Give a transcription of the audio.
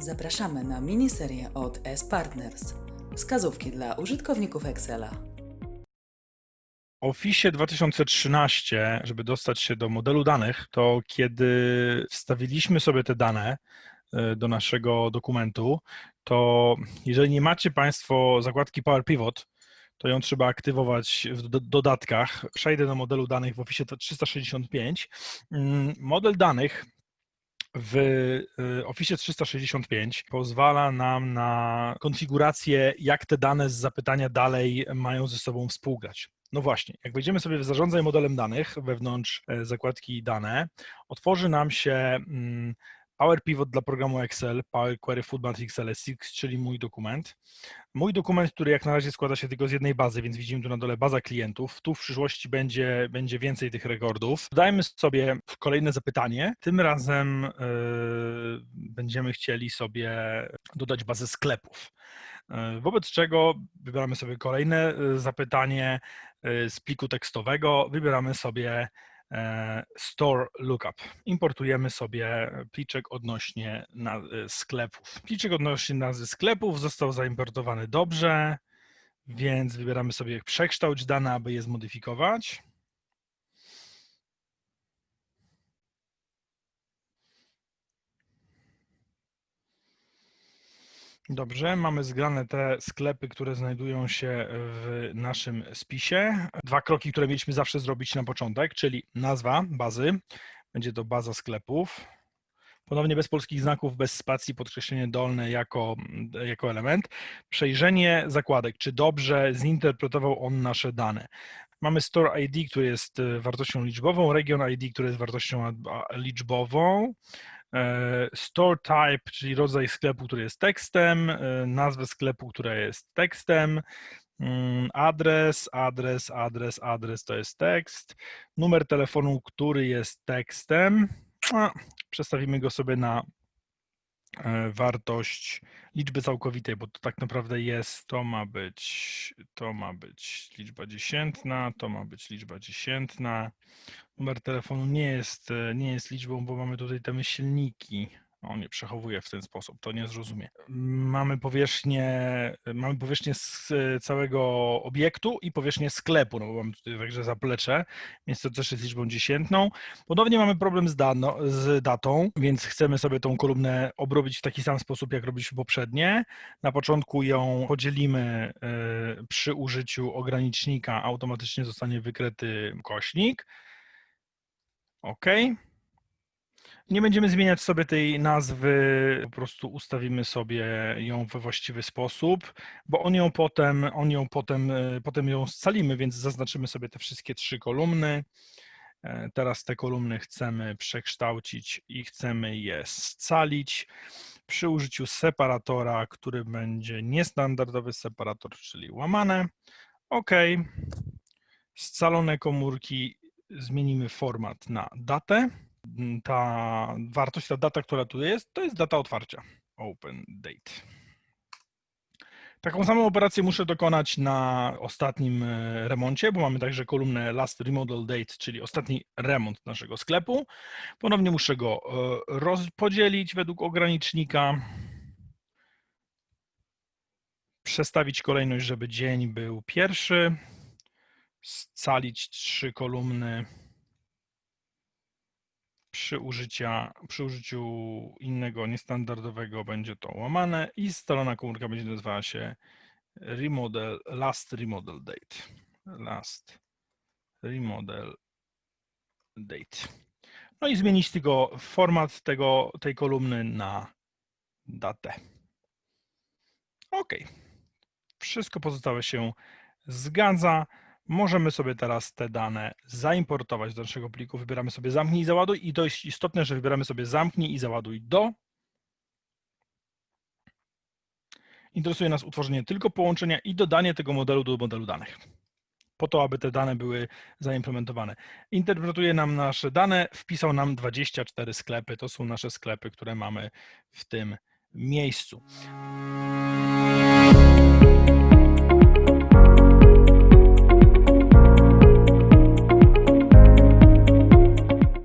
Zapraszamy na miniserię od S-Partners. Wskazówki dla użytkowników Excela. Office 2013, żeby dostać się do modelu danych, to kiedy wstawiliśmy sobie te dane y, do naszego dokumentu, to jeżeli nie macie Państwo zakładki Power Pivot, to ją trzeba aktywować w do- dodatkach. Przejdę do modelu danych w Office 365. Mm, Model danych w y, Office 365 pozwala nam na konfigurację, jak te dane z zapytania dalej mają ze sobą współgrać. No właśnie, jak wejdziemy sobie w zarządzaj modelem danych wewnątrz e, zakładki dane, otworzy nam się mm, Power Pivot dla programu Excel, Power Query Footmat XLSX, czyli mój dokument. Mój dokument, który jak na razie składa się tylko z jednej bazy, więc widzimy tu na dole baza klientów. Tu w przyszłości będzie, będzie więcej tych rekordów. Dajmy sobie kolejne zapytanie. Tym razem e, będziemy chcieli sobie dodać bazę sklepów. E, Wobec czego wybieramy sobie kolejne e, zapytanie e, z pliku tekstowego, wybieramy sobie Store Lookup. Importujemy sobie pliczek odnośnie e, sklepów. Pliczek odnośnie nazwy sklepów został zaimportowany dobrze, więc wybieramy sobie przekształć dane, aby je zmodyfikować. Dobrze, mamy zgrane te sklepy, które znajdują się w naszym spisie. Dwa kroki, które mieliśmy zawsze zrobić na początek, czyli nazwa bazy, będzie to baza sklepów. Ponownie bez polskich znaków, bez spacji, podkreślenie dolne jako, jako element. Przejrzenie zakładek, czy dobrze zinterpretował on nasze dane. Mamy Store ID, który jest wartością liczbową, Region ID, który jest wartością liczbową, Store type, czyli rodzaj sklepu, który jest tekstem, e, nazwę sklepu, która jest tekstem, mm, adres, adres, adres, adres to jest tekst, numer telefonu, który jest tekstem. A, Przestawimy go sobie na e, wartość liczby całkowitej, bo to tak naprawdę jest, to ma być, to ma być liczba dziesiętna, to ma być liczba dziesiętna. Numer telefonu nie jest, e, nie jest liczbą, bo mamy tutaj te myślniki. On nie przechowuje w ten sposób, to nie zrozumie. Mamy powierzchnię, mamy powierzchnię z e, całego obiektu i powierzchnię sklepu, no bo mamy tutaj także zaplecze, więc to też jest liczbą dziesiętną. Ponownie mamy problem z, dano, z datą, więc chcemy sobie tą kolumnę obrobić w taki sam sposób, jak robiliśmy poprzednie. Na początku ją podzielimy e, przy użyciu ogranicznika, automatycznie zostanie wykryty kośnik. OK. Nie będziemy zmieniać sobie tej nazwy, po prostu ustawimy sobie ją we właściwy sposób, bo on ją potem, on ją potem, e, potem ją scalimy, więc zaznaczymy sobie te wszystkie trzy kolumny. E, Teraz te kolumny chcemy przekształcić i chcemy je scalić przy użyciu separatora, który będzie niestandardowy separator, czyli łamane. OK. Scalone komórki zmienimy format na datę. Ta wartość, ta data, która tu jest, to jest data otwarcia. Open date. Taką samą operację muszę dokonać na ostatnim e, remoncie, bo mamy także kolumnę last remodel date, czyli ostatni remont naszego sklepu. Ponownie muszę go e, rozpodzielić według ogranicznika. Przestawić kolejność, żeby dzień był pierwszy. Scalić trzy kolumny przy, użycia, przy użyciu innego niestandardowego będzie to łamane i scalona komórka będzie nazywała się remodel, last remodel date. Last remodel date. No i zmienić tylko format tego, tej kolumny na datę. OK. Wszystko pozostałe się zgadza. Możemy sobie teraz te dane zaimportować do naszego pliku. Wybieramy sobie zamknij i załaduj i to jest istotne, że wybieramy sobie zamknij i załaduj do. Interesuje nas utworzenie tylko połączenia i dodanie tego modelu do modelu danych. Po to, aby te dane były zaimplementowane. Interpretuje nam nasze dane, wpisał nam 24 sklepy. To są nasze sklepy, które mamy w tym miejscu.